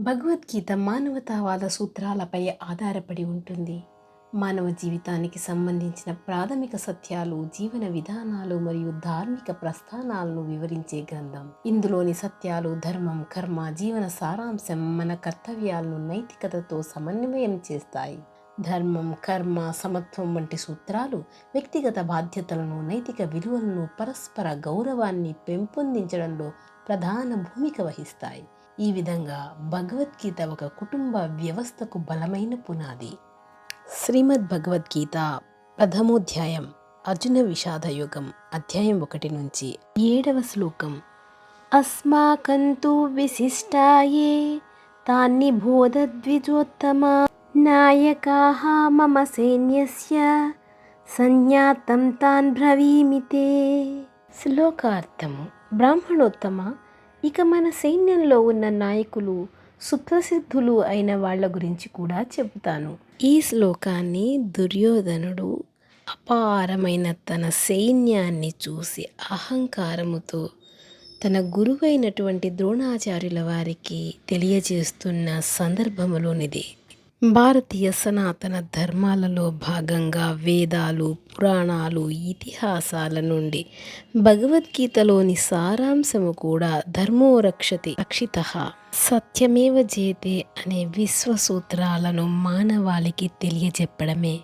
భగవద్గీత మానవతావాద సూత్రాలపై ఆధారపడి ఉంటుంది. మానవ జీవితానికి సంబంధించిన ప్రాథమిక సత్యాలు జీవన విధానాలు మరియు ధార్మిక ప్రస్థానాలను వివరించే గ్రంథం. ఇందులోని సత్యాలు ధర్మం కర్మ జీవన సారాంశం మన కర్తవ్యాలను నైతికతతో సమన్వయం చేస్తాయి. ధర్మం కర్మ సమత్వం వంటి సూత్రాలు వ్యక్తిగత బాధ్యతలను నైతిక విలువలను పరస్పర గౌరవాన్ని పెంపొందించడంలో ప్రధాన భూమిక వహిస్తాయి. ఈ విధంగా భగవద్గీత ఒక కుటుంబ వ్యవస్థకు బలమైన పునాది. శ్రీమద్ భగవద్గీత ప్రథమోధ్యాయం అర్జున విషాద యుగం అధ్యాయం ఒకటి నుంచి ఏడవ శ్లోకం. అస్మాకంతు విశిష్టాయే తాన్ని బోధద్విజోత్తమా నాయకా మమ సైన్యస్య సంజ్ఞాతం తాన్ బ్రవీమితే. శ్లోకార్థము బ్రాహ్మణోత్తమ ఇక మన సైన్యంలో ఉన్న నాయకులు సుప్రసిద్ధులు అయిన వాళ్ళ గురించి కూడా చెబుతాను. ఈ శ్లోకాన్ని దుర్యోధనుడు అపారమైన తన సైన్యాన్ని చూసి అహంకారముతో తన గురువైనటువంటి ద్రోణాచార్యుల వారికి తెలియజేస్తున్న సందర్భములోనిది. భారతీయ సనాతన ధర్మాలలో భాగంగా వేదాలు పురాణాలు ఇతిహాసాల నుండి భగవద్గీతలోని సారాంశము కూడా ధర్మో రక్షతి. రక్షిత సత్యమేవ జేతే అనే విశ్వసూత్రాలను మానవాళికి తెలియజెప్పడమే.